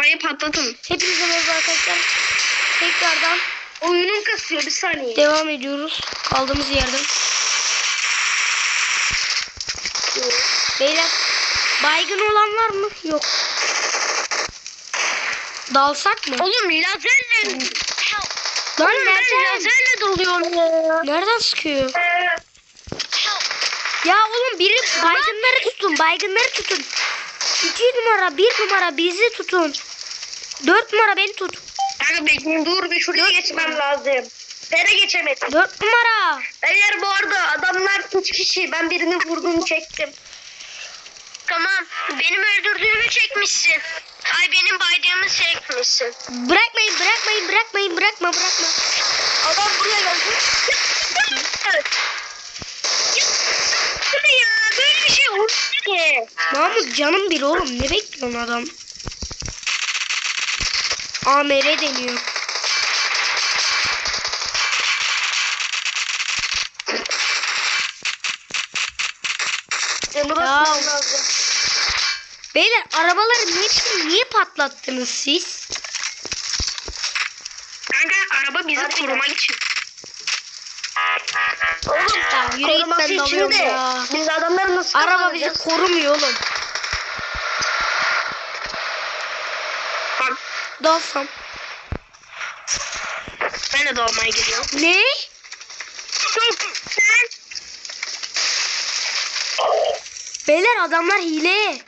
Bombayı patlatın. Hepinize merhaba arkadaşlar. Tekrardan Oyunum kasıyor bir saniye. devam ediyoruz. Kaldığımız yerden. Beyler baygın olan var mı? Yok. Dalsak mı? Oğlum lazerle. Lan Oğlum nereden? lazerle doluyorum ya. Nereden sıkıyor? Ya oğlum biri baygınları tutun. Baygınları tutun. İki numara, bir numara bizi tutun. Dört numara beni tut. Kanka bekleyin dur bir şuraya geçmem lazım. Bere geçemedim. Dört numara. Beyler bu arada adamlar üç kişi. Ben birini vurdum çektim. Tamam. Benim öldürdüğümü çekmişsin. Ay benim baydığımı çekmişsin. Bırakmayın, bırakmayın, bırakmayın, bırakma, bırakma. Adam buraya geldi. Ne ya? Böyle bir şey olur ki. Mahmut canım bir oğlum. Ne bekliyorsun adam? AMR deniyor. Canı Ya. basmam lazım. Beyler arabaların hepsini niye patlattınız siz? Kanka araba bizi Hadi korumak için. Oğlum Ya yürü git koruması ben dalıyorum ya. biz adamları nasıl Araba bizi korumuyor oğlum. Bak Dalsam. ben de doğmaya gidiyorum. Ne? Beyler adamlar hile.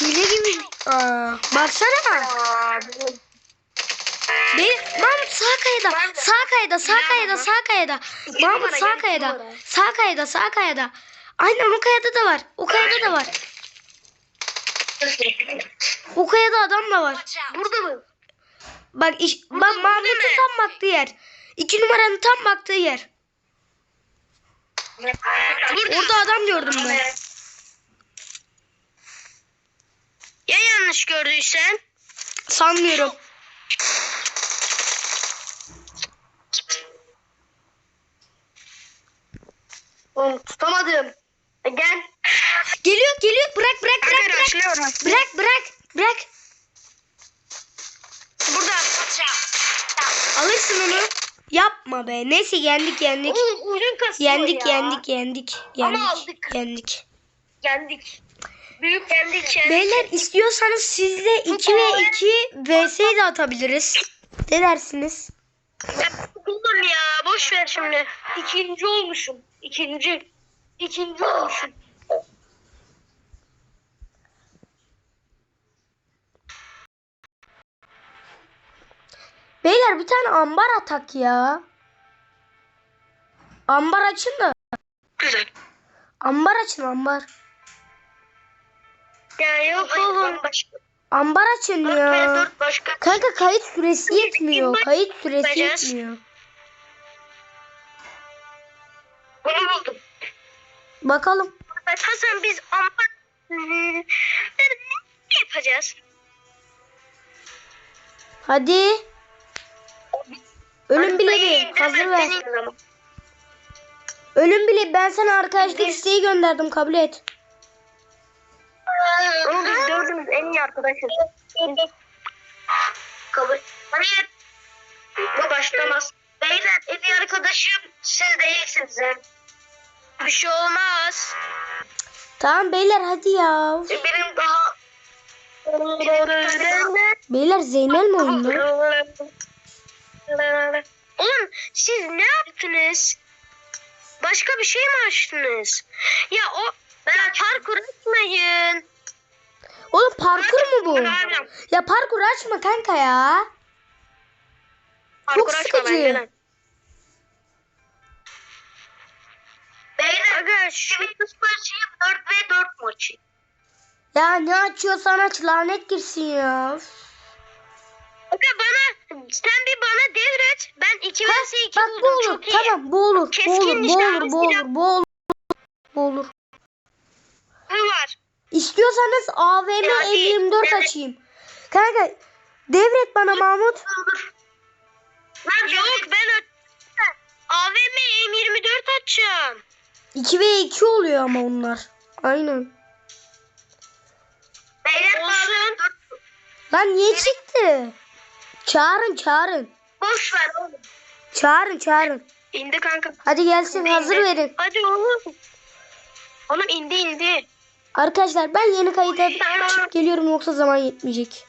Hile gibi. Aa, baksana. Be Mahmut sağ kayada. Sağ kayada, sağ kayada, sağ kayada. Mahmut sağ kayada. Sağ kayada, sağ kayada. Aynen o kayada da var. O kayada da var. O kayada adam da var. Burada mı? Bak iş, bak burada Mahmut'un tam baktığı yer. İki numaranın tam baktığı yer. Orada adam gördüm ben. ya yanlış gördüysen? Sanmıyorum. Oğlum tutamadım. E, Gel. Geliyor, geliyor. Bırak, bırak, bırak, bırak. Bırak. Burada. Alırsın onu. Yapma be. Neyse yendik, yendik. Oğlum oyun kasıyor Yendik, ya. yendik, yendik. Ama Yendik, aldık. yendik. Yendik. Büyük yendik yendik. Beyler istiyorsanız sizle 2 ve 2 vs de atabiliriz. Ne dersiniz? Oğlum ya boş ver şimdi. İkinci olmuşum. İkinci. İkinci olmuşum. Beyler bir tane ambar atak ya. Ambar açın da. Güzel. Ambar açın ambar. Ya yok oğlum. Ambar açın ya. Kanka kayıt süresi yetmiyor. Kayıt süresi yetmiyor. Bunu buldum. Bakalım. Hasan biz ambar ne yapacağız? Hadi. Ölüm bile Benim bir. de Hazır ver. Ölüm bile ben sana arkadaşlık isteği gönderdim kabul et. Oğlum biz dördümüz en iyi arkadaşız. Kabul. Hayır. Bu başlamaz. Beyler en iyi arkadaşım siz değilsiniz. he. Bir şey olmaz. Tamam beyler hadi ya. Benim daha Beyler Zeynel mi oyunda? Oğlum siz ne yaptınız? Başka bir şey mi açtınız? Ya o ben parkur açmayın. Oğlum parkur mu bu? Ya parkur açma kanka ya. Çok Parkur açma sıkıcı. Beyler Aga şu şimdi kız maçıyım 4 ve 4 maçı. Ya ne açıyorsan aç lanet girsin ya. Aga bana sen bir bana devret. Ben 2 Ha, vs 2 bak bu olur. çok iyi. Tamam bu olur. Bu Keskin olur. Bu olur. Bu olur. Bu olur. Bu olur. Bu var. İstiyorsanız AVM Ya, iyi. 54 Evet. açayım. Kanka devret bana Mahmut. Lan Yok ben AVM M24 açacağım. 2 ve 2 oluyor ama onlar. Aynen. Lan niye çıktı? Çağırın çağırın. Boş ver oğlum. Çağırın çağırın. İndi kanka. Hadi gelsin İndi, hazır indi. verin. Hadi oğlum. Oğlum indi indi. Arkadaşlar ben yeni kayıt yapıp çıkıp geliyorum yoksa zaman yetmeyecek.